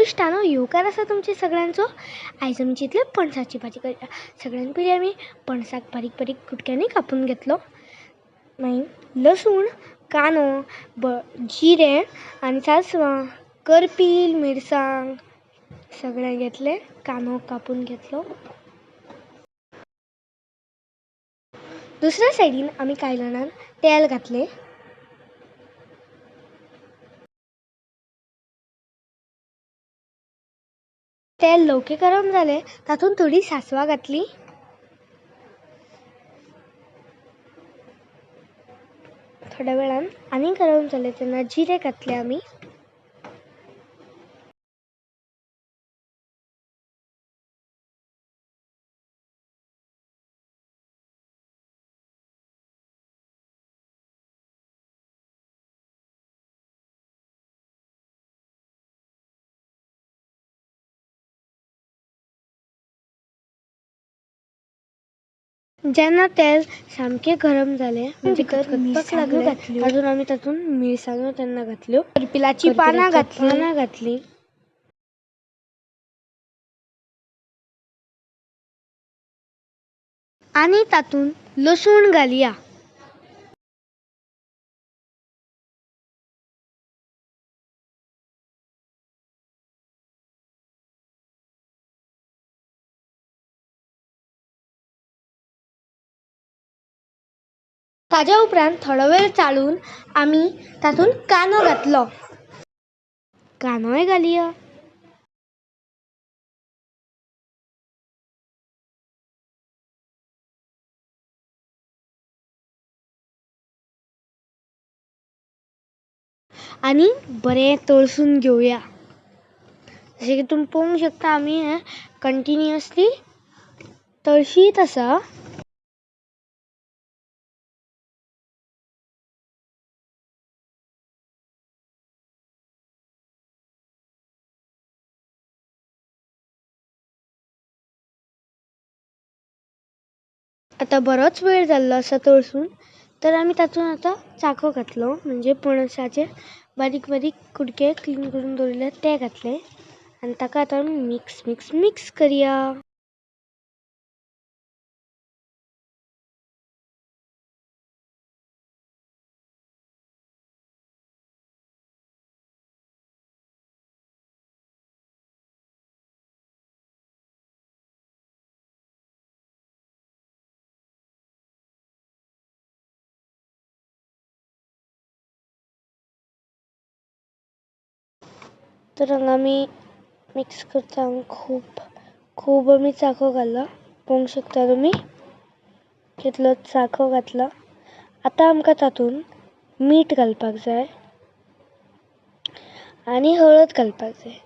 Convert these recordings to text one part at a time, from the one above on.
इश्टानो येवकार आसा तुमचे सगळ्यांचो? आयज आमी चिंतले पणसाची भाजी करया सगळ्यान पयलीं आमी पणसाक बारीक बारीक कुटक्यांनी कापून घेतलो. मागीर लसूण कांदो ब जिरें आनी सासवां करपील मिरसांग सगळें घेतलें कांदो कापून घेतलो. दुसऱ्या सायडीन आमी कायलणान तेल घातलें. तेल लवके गरम जालें तातूंत थोडीं सांसवां घातली. थोड्या वेळान आनी गरम जालें तेन्ना जिरें घातलें आमी जेन्ना तेल सामकें गरम जालें म्हणजे करपाक लागलें. तातूंत आमी तातूंत मिरसांगो तेन्ना घातल्यो करपिलाची पानां घातलीं. पानां घातलीं. आनी तातूंत लसूण घालया. ताज्या उपरांत थोडो वेळ चाळून आमी तातूंत कांदो घातलो. कांदोय घालया. आनी बरें तळसून घेवया जशें की तुमी पळोवंक शकता आमी हें कंटिन्युअसली तळशीत आसा आतां बरोच वेळ जाल्लो आसा तळसून तर आमी तातूंत आतां चाखो घातलो म्हणजे पणसाचे बारीक बारीक कुडके क्लीन करून दवरिल्ले ते घातले. आनी ताका आतां आमी मिक्स मिक्स मिक्स करया. तर हांगा आमी मिक्स करता खूब खूब आमी चाखो घालो पळोवंक शकता तुमी कितलो चाखो घातला. आतां आमकां तातूंत मीठ घालपाक जाय आनी हळद घालपाक जाय.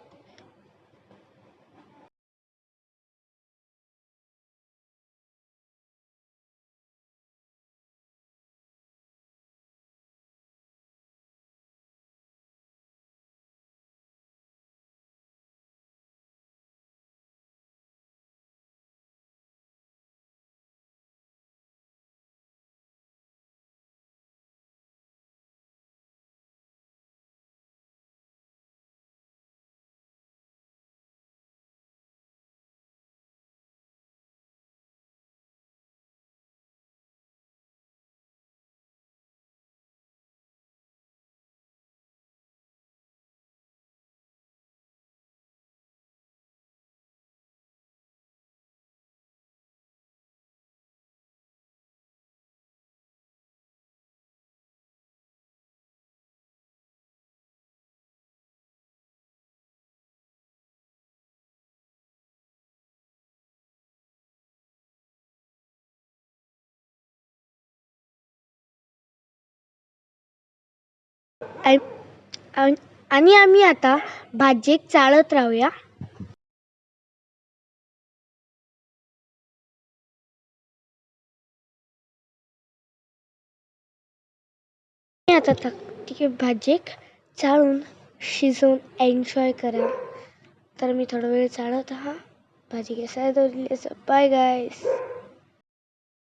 आणि आमी आता भाजयेक चाळत रावया आहे भाजयेक चाळून शिजोवन एन्जॉय करा. तर मी थोडो वेळ चाळत आहा. भाजी गॅसार दवरिल्ली आसा बाय गायस